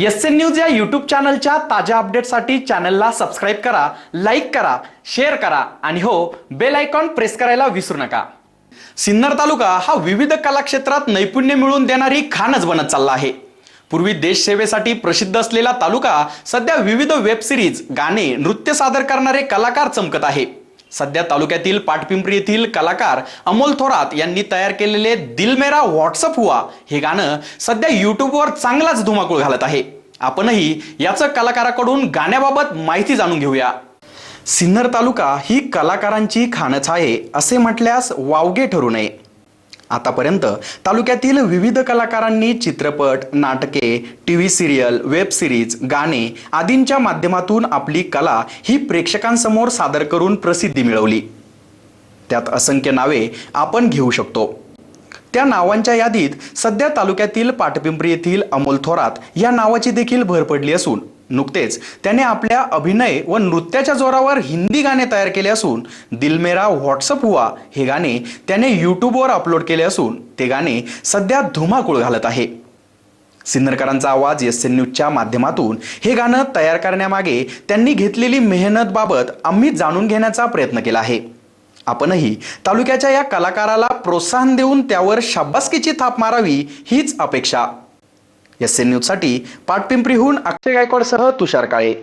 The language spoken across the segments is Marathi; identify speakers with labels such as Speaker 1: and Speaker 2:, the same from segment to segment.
Speaker 1: एस एन न्यूज या यूट्यूब चॅनलच्या ताज्या अपडेटसाठी चॅनलला सबस्क्राईब करा लाईक करा शेअर करा आणि हो बेल आयकॉन प्रेस करायला विसरू नका. सिन्नर तालुका हा विविध कलाक्षेत्रात नैपुण्य मिळवून देणारी खानच बनत चालला आहे. पूर्वी देशसेवेसाठी प्रसिद्ध असलेला तालुका सध्या विविध वेब सिरीज गाणे नृत्य सादर करणारे कलाकार चमकत आहे. सध्या तालुक्यातील पाटपिंपरी येथील कलाकार अमोल थोरात यांनी तयार केलेले दिल मेरा व्हॉट्सअप हुआ हे गाणं सध्या युट्यूबवर चांगलाच धुमाकूळ घालत आहे. आपणही याचं कलाकाराकडून गाण्याबाबत माहिती जाणून घेऊया. सिन्नर तालुका ही कलाकारांची खाणच आहे असे म्हटल्यास वावगे ठरू नये. आतापर्यंत तालुक्यातील विविध कलाकारांनी चित्रपट नाटके T V serial web series गाणे आदींच्या माध्यमातून आपली कला ही प्रेक्षकांसमोर सादर करून प्रसिद्धी मिळवली. त्यात असंख्य नावे आपण घेऊ शकतो. त्या नावांच्या यादीत सध्या तालुक्यातील पाटपिंपरी येथील अमोल थोरात या नावाची देखील भर पडली असून नुकतेच. त्याने आपल्या अभिनय व नृत्याच्या जोरावर हिंदी गाणे तयार केले असून दिल मेरा व्हॉट्सअप हुआ हे गाणे त्याने यूट्यूबवर अपलोड केले असून ते गाणे सध्या धुमाकूळ घालत आहे. सिन्नरकरांचा आवाज एस एन न्यूजच्या माध्यमातून हे गाणं तयार करण्यामागे त्यांनी घेतलेली मेहनत बाबत आम्ही जाणून घेण्याचा प्रयत्न केला आहे. आपणही तालुक्याच्या या कलाकाराला प्रोत्साहन देऊन त्यावर शाबासकीची थाप मारावी हीच अपेक्षा. एस एन न्यूजसाठी पाटपिंपरीहून अक्षय गायकवाडसह तुषार काळे.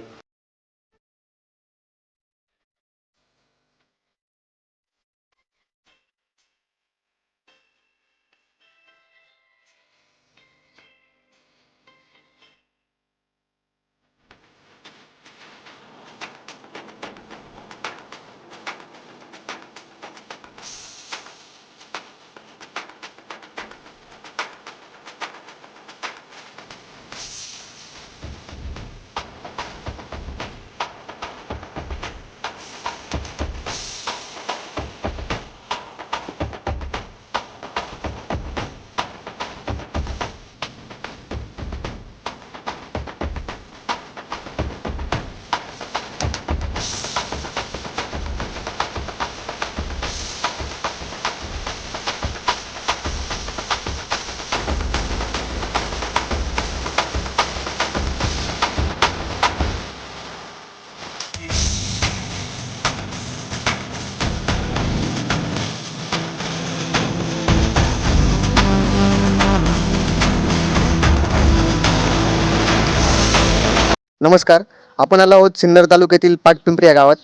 Speaker 2: नमस्कार. आपण आलो आहोत सिन्नर तालुक्यातील पाटपिंपरी या गावात.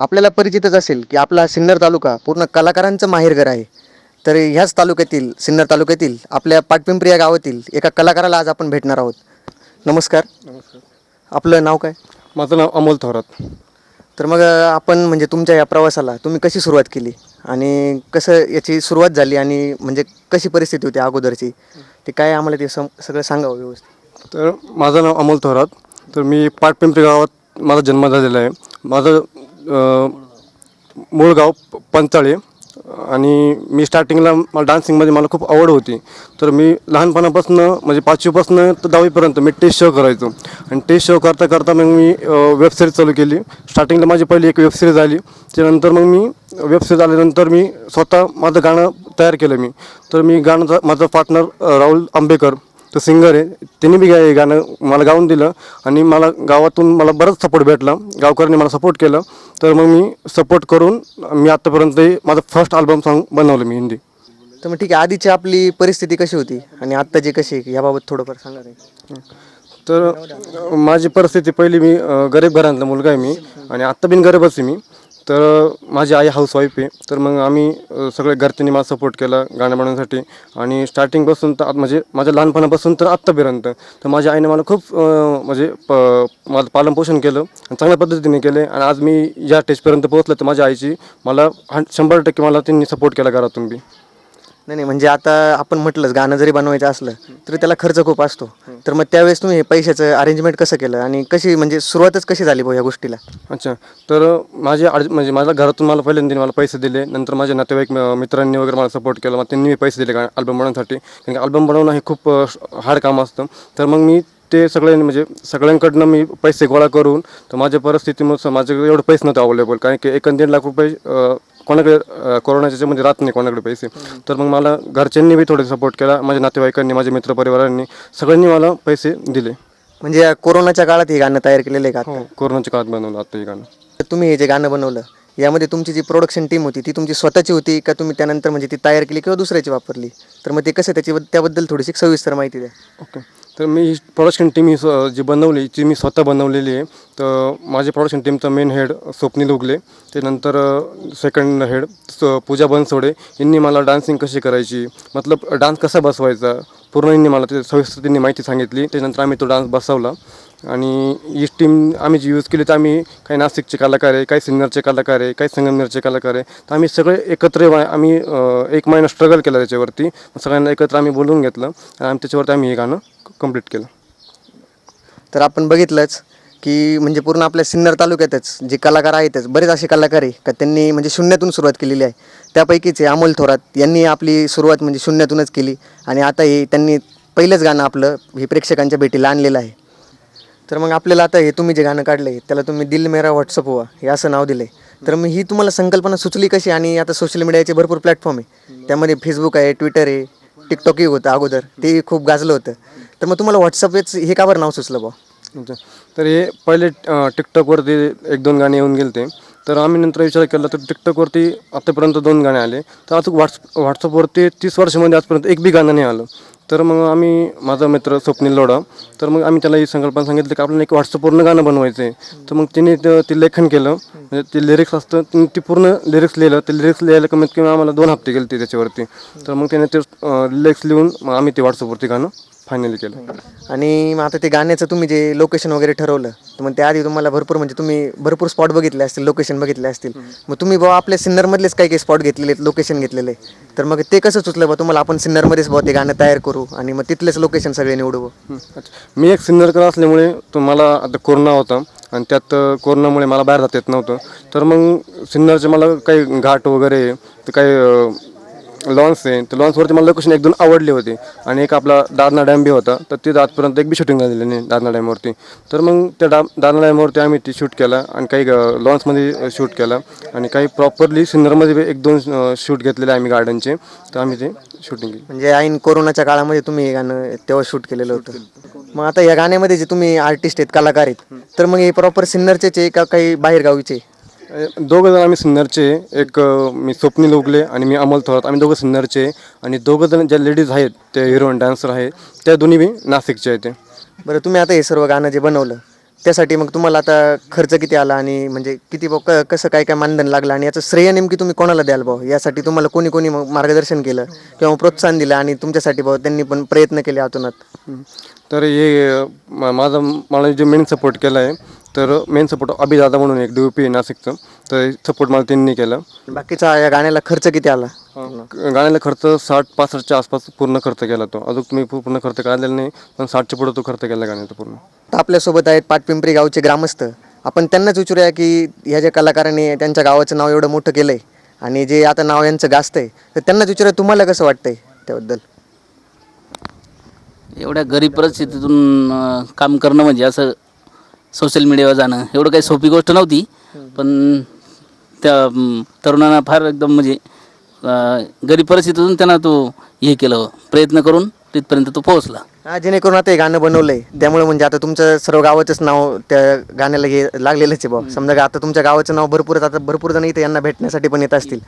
Speaker 2: आपल्याला परिचितच असेल की आपला सिन्नर तालुका पूर्ण कलाकारांचं माहेरघर आहे. तर ह्याच तालुक्यातील सिन्नर तालुक्यातील आपल्या पाटपिंपरी या गावातील एका कलाकाराला आज आपण भेटणार आहोत. नमस्कार. आपलं नाव काय?
Speaker 3: माझं नाव अमोल थोरात.
Speaker 2: तर मग आपण म्हणजे तुमच्या या प्रवासाला तुम्ही कशी सुरुवात केली? आणि कसं याची सुरुवात झाली आणि म्हणजे कशी परिस्थिती होती अगोदरची? ते काय आम्हाला ते सम सगळं सांगावं व्यवस्थित.
Speaker 3: तर माझं नाव अमोल थोरात. तर मी पाटपिंपरी गावात माझा जन्म झालेला आहे. माझं अं, मूळ गाव प- पंचाळे. आणि मी स्टार्टिंगला मला डान्सिंगमध्ये मला खूप आवड होती. तर मी लहानपणापासून म्हणजे पाचवीपासून तर दहावीपर्यंत मी टेस्ट शो करायचो. आणि टेस्ट शो करता करता मग मी वेबसिरीज चालू केली. स्टार्टिंगला माझी पहिली एक वेबसिरीज आली. त्यानंतर मग मी वेबसिरीज आल्यानंतर मी स्वतः माझं गाणं तयार केलं मी. तर मी गाणं माझं पार्टनर राहुल आंबेकर. तो सिंगर आहे त्यांनी बी गा- गाणं मला गाऊन दिलं आणि मला गावातून मला बराच सपोर्ट भेटला. गावकऱ्यांनी मला सपोर्ट केलं. तर मग मी सपोर्ट करून मी आत्तापर्यंत माझं फर्स्ट अल्बम सॉन्ग बनवलं मी हिंदी.
Speaker 2: तर मग ठीक आहे आधीची आपली परिस्थिती कशी होती आणि आत्ताची कशी आहे? याबाबत थोडंफार सांगा रे.
Speaker 3: तर माझी परिस्थिती पहिली मी अ, गरीब घरातला मुलगा आहे मी आणि आत्ता बिन गरीबच आहे मी. तर माझी आई हाऊसवाईफ आहे. तर मग आम्ही सगळे घरच्यांनी मला सपोर्ट केला गाणं बनवण्यासाठी. आणि स्टार्टिंगपासून तर आत- म्हणजे माझ्या लहानपणापासून तर आत्तापर्यंत. तर माझ्या आईने मला खूप म्हणजे प माझं पालनपोषण केलं आणि चांगल्या पद्धतीने केले. आणि आज मी या स्टेजपर्यंत पोहोचलं तर माझ्या आईची मला हं- शंभर टक्के मला त्यांनी सपोर्ट केला घरातून बी.
Speaker 2: नाही नाही म्हणजे आता आपण म्हटलंच गाणं जरी बनवायचं असलं तरी त्याला खर्च खूप असतो. तर मग त्यावेळेस तुम्ही हे पैशाचं अरेंजमेंट कसं केलं आणि कशी म्हणजे सुरुवातच कशी झाली भाऊ या गोष्टीला?
Speaker 3: अच्छा तर माझे अड म्हणजे माझ्या घरातून मला पहिल्यांदा मला पैसे दिले नंतर माझ्या नातेवाईक म- मित्रांनी वगैरे मला सपोर्ट केला मग त्यांनी मी पैसे दिले अल्बम बनवण्यासाठी. कारण की अल्बम बनवणं हे खूप हार्ड काम असतं. तर मग मी ते सगळ्यांनी म्हणजे सगळ्यांकडनं मी पैसे गोळा करून तर माझ्या परिस्थितीमुळं माझ्याकडे एवढे पैसे नव्हते अवेलेबल कारण की एक आणि दीड लाख रुपये कोणाकडे कोरोनाच्या याच्यामध्ये राहत नाही कोणाकडे पैसे. तर मग मला घरच्यांनी बी थोडे सपोर्ट केला माझ्या नातेवाईकांनी माझ्या मित्रपरिवारांनी. सगळ्यांनी मला पैसे दिले.
Speaker 2: म्हणजे या कोरोनाच्या काळात हे गाणं तयार केलेलं आहे का
Speaker 3: हो कोरोनाच्या काळात बनवलं आता हे गाणं.
Speaker 2: तर तुम्ही हे जे गाणं बनवलं यामध्ये तुमची जी प्रोडक्शन टीम होती ती तुमची स्वतःची होती का तुम्ही त्यानंतर म्हणजे ती तयार केली किंवा दुसऱ्याची वापरली? तर मग ते कसं त्याची त्याबद्दल थोडीशी सविस्तर माहिती द्या.
Speaker 3: ओके तर मी ही प्रोडक्शन टीम ही जी बनवली ती मी स्वतः बनवलेली आहे तर माझे प्रोडक्शन टीमचं मेन हेड स्वप्नील उगले त्यानंतर सेकंड हेड स- पूजा बनसोडे यांनी मला डान्सिंग कशी करायची मतलब डान्स कसा बसवायचा पूर्ण यांनी मला ते सविस्तर त्यांनी माहिती सांगितली त्यानंतर आम्ही तो डान्स बसवला. आणि ही टीम आम्ही जी यूज केली तर आम्ही काही नाशिकचे कलाकार आहे काही सिन्नरचे कलाकार आहे काही संगमनेरचे कलाकार आहे तर आम्ही सगळे एकत्र आम्ही एक महिना स्ट्रगल केला त्याच्यावरती. सगळ्यांना एकत्र आम्ही बोलवून घेतलं आणि त्याच्यावरती आम्ही हे गाणं कंप्लीट केलं.
Speaker 2: तर आपण बघितलंच की म्हणजे पूर्ण आपल्या सिन्नर तालुक्यातच जे कलाकार आहेतच बरेच असे कलाकार आहे का त्यांनी म्हणजे शून्यातून सुरुवात केलेली आहे. त्यापैकीच आहे अमोल थोरात यांनी आपली सुरुवात म्हणजे शून्यातूनच केली आणि आता हे त्यांनी पहिलंच गाणं आपलं हे प्रेक्षकांच्या भेटीला आणलेलं आहे. तर मग आपल्याला आता हे तुम्ही जे गाणं काढलं आहे त्याला तुम्ही दिल मेरा व्हॉट्सअप हुआ हे असं नाव दिलं आहे तर मग ही तुम्हाला संकल्पना सुचली कशी? आणि आता सोशल मीडियाचे भरपूर प्लॅटफॉर्म आहे. त्यामध्ये फेसबुक आहे ट्विटर आहे टिकटॉकही होतं अगोदर. ते खूप गाजलं होतं. तर मग तुम्हाला व्हॉट्सअपच हे का बरं नाव सुचलं बा
Speaker 3: तुमचं तर हे पहिले टिकटॉकवरती एक दोन गाणे येऊन गेले ते तर आम्ही नंतर विचार केला तर टिकटॉकवरती आतापर्यंत दोन गाणे आले. तर आज व्हॉट्स व्हॉट्सअपवरती तीस वर्षामध्ये आजपर्यंत एक बी गाणं नाही आलं. तर मग आम्ही माझा मित्र स्वप्नील लोढा तर मग आम्ही त्याला ही संकल्पना सांगितली की आपल्याला एक व्हॉट्सअपवरनं गाणं बनवायचं आहे तर मग तिने ते लेखन केलं. म्हणजे ते लिरिक्स असतं तिने ते पूर्ण लिरिक्स लिहिलं. ते लिरिक्स लिहायला कमीत कमी आम्हाला दोन हप्ते गेले ते त्याच्यावरती. तर मग त्याने ते लिरिक्स लिहून मग आम्ही ते व्हॉट्सअपवरती गाणं फायनली केलं.
Speaker 2: आणि मग आता ते गाण्याचं तुम्ही जे लोकेशन वगैरे ठरवलं तर मग त्याआधी तुम्हाला भरपूर म्हणजे तुम्ही भरपूर स्पॉट बघितले असतील लोकेशन बघितले असतील. मग तुम्ही बाबा आपल्या सिन्नरमधलेच काही काही स्पॉट घेतलेले आहेत लोकेशन घेतलेले. तर मग ते कसं सुचलं बा तुम्हाला आपण सिन्नरमध्येच बुवा ते गाणं तयार करू आणि मग तिथलेच लोकेशन सगळे निवडू? बुवा?
Speaker 3: हं, अच्छा. मी एक सिन्नरकर असल्यामुळे तो मला आता कोरोना होता आणि त्यात अ, कोरोनामुळे मला बाहेर जाता येत नव्हतं. तर मग सिन्नरचे मला काही घाट वगैरे तर काही लॉन्स आहे. तर लॉन्सवरती मला लोकेशन एक दोन आवडले होते. आणि एक आपला दादना डॅम बी होता. तर तिथं आजपर्यंत एक बी शूटिंग झालेलं नाही दादना डॅमवरती. तर मग त्या डा दादना डॅमवरती आम्ही ती शूट केला आणि काही लॉन्समध्ये शूट केला. आणि काही प्रॉपरली सिन्नरमध्ये एक दोन शूट घेतलेले आम्ही गार्डनचे तर आम्ही ते शूटिंग केली.
Speaker 2: म्हणजे ऐन कोरोनाच्या काळामध्ये तुम्ही हे गाणं तेव्हा शूट केलेलं होतं. मग आता या गाण्यामध्ये जे तुम्ही आर्टिस्ट आहेत कलाकार आहेत तर मग हे प्रॉपर सिन्नरचेच आहे का काही बाहेर गावीचे
Speaker 3: दोघं जण आम्ही सिन्नरचे एक मी स्वप्नील उगले आणि मी अमोल थोरात. आम्ही दोघं सिन्नरचे आणि दोघं जण ज्या लेडीज आहेत ते हिरोईन डान्सर आहेत त्या दोन्ही बी नाशिकचे आहेत ते.
Speaker 2: बरं तुम्ही आता हे सर्व गाणं जे बनवलं त्यासाठी मग तुम्हाला आता खर्च किती आला आणि म्हणजे किती भाऊ क- कसं काय काय मानधन लागलं आणि याचं श्रेय नेमकी तुम्ही कोणाला द्याल भाऊ? यासाठी तुम्हाला कोणी कोणी मग मार्गदर्शन केलं किंवा प्रोत्साहन दिलं आणि तुमच्यासाठी भाऊ त्यांनी पण प्रयत्न केले आतूनात.
Speaker 3: तर हे मा- माझा मला जे मेन सपोर्ट केला आहे तर मेन सपोर्ट अभिदादा म्हणून एक डी पी नाशिकचं. तर सपोर्ट मला त्यांनी केला.
Speaker 2: बाकीचा या गाण्याला खर्च किती आला?
Speaker 3: गाण्याला खर्च साठ पासष्टच्या आसपास पूर्ण खर्च केला तो. अजून तुम्ही पूर्ण खर्च काढलेला नाही पण साठच्या पुढे तो खर्च केला गाण्याचा पूर्ण.
Speaker 2: आता आपल्यासोबत आहेत पाटपिंपरी गावचे ग्रामस्थ. आपण त्यांनाच विचारूया की ह्या ज्या कलाकारांनी त्यांच्या गावाचं नाव एवढं मोठं केलं आहे आणि जे आता नाव यांचं गाजतं आहे तर त्यांनाच विचारूया तुम्हाला कसं वाटतंय त्याबद्दल?
Speaker 4: एवढ्या गरीब परिस्थितीतून काम करणं म्हणजे असं सोशल मीडियावर जाणं. एवढं काही सोपी गोष्ट नव्हती. पण त्या तरुणांना फार एकदम म्हणजे गरीब परिस्थितीतून त्यांना तो हे केलं प्रयत्न करून तिथपर्यंत तो पोहोचला.
Speaker 2: हा जेणेकरून आता हे गाणं बनवलंय. त्यामुळे म्हणजे आता तुमचं सर्व गावाचंच नाव त्या गाण्याला हे लागलेलंच आहे भाऊ समजा आता तुमच्या गावाचं नाव भरपूर आता भरपूर जण इथे यांना भेटण्यासाठी पण येत असतील.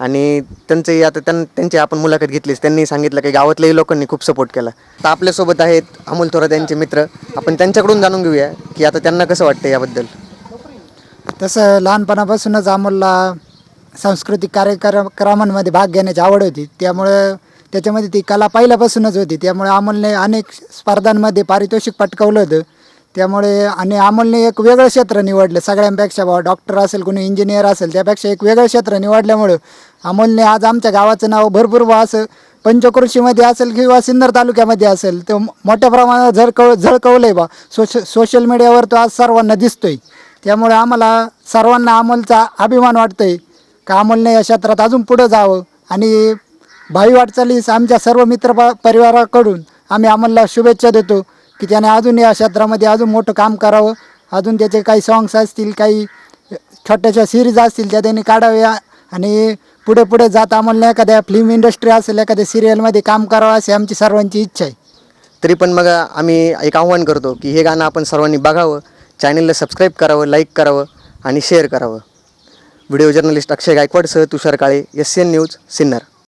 Speaker 2: आणि त्यांचे आता त्यां त्यांची आपण मुलाखत घेतलीच. त्यांनी सांगितलं की गावातल्याही लोकांनी खूप सपोर्ट केला. तर आपल्यासोबत आहेत अमोल थोरात यांचे मित्र. आपण त्यांच्याकडून जाणून घेऊया की आता त्यांना कसं वाटतं याबद्दल.
Speaker 5: तसं लहानपणापासूनच आम्हाला सांस्कृतिक कार्यक्रमांमध्ये भाग घेण्याची आवड होती. त्यामुळं त्याच्यामध्ये ती कला पहिल्यापासूनच होती. त्यामुळे अमोलने अनेक स्पर्धांमध्ये पारितोषिक पटकावलं होतं. त्यामुळे आणि अमोलने एक वेगळं क्षेत्र निवडलं. सगळ्यांपेक्षा बाबा डॉक्टर असेल कोणी इंजिनियर असेल त्यापेक्षा एक वेगळं क्षेत्र निवडल्यामुळं अमोलने आज आमच्या गावाचं नाव भरपूर बा असं पंचकृषीमध्ये असेल किंवा सिन्नर तालुक्यामध्ये असेल तो मोठ्या प्रमाणात झळकव झळकवलं आहे बा सोश सोशल मीडियावर तो आज सर्वांना दिसतोय. त्यामुळे आम्हाला सर्वांना अमोलचा अभिमान वाटतोय. का अमोलने या क्षेत्रात अजून पुढं जावं आणि भावी वाटचालीस आमच्या सर्व मित्र प- परिवाराकडून आम्ही अमोलला शुभेच्छा देतो की त्याने अजून या क्षेत्रामध्ये अजून मोठं काम करावं. अजून त्याचे काही सॉंग्स असतील काही छोट्याशा सिरीज असतील त्या त्यांनी काढाव्या आणि पुढे पुढे जात अमोलने एखाद्या फिल्म इंडस्ट्री असेल एखाद्या सिरियलमध्ये काम करावं अशी आमची सर्वांची इच्छा आहे.
Speaker 2: तरी पण मग आम्ही एक आव्हान करतो की हे गाणं आपण सर्वांनी बघावं चॅनलला सबस्क्राईब करावं लाईक करावं आणि शेअर करावं. Video journalist Akshay गायकवाडसह Tushar Kale S C N news Sinnar.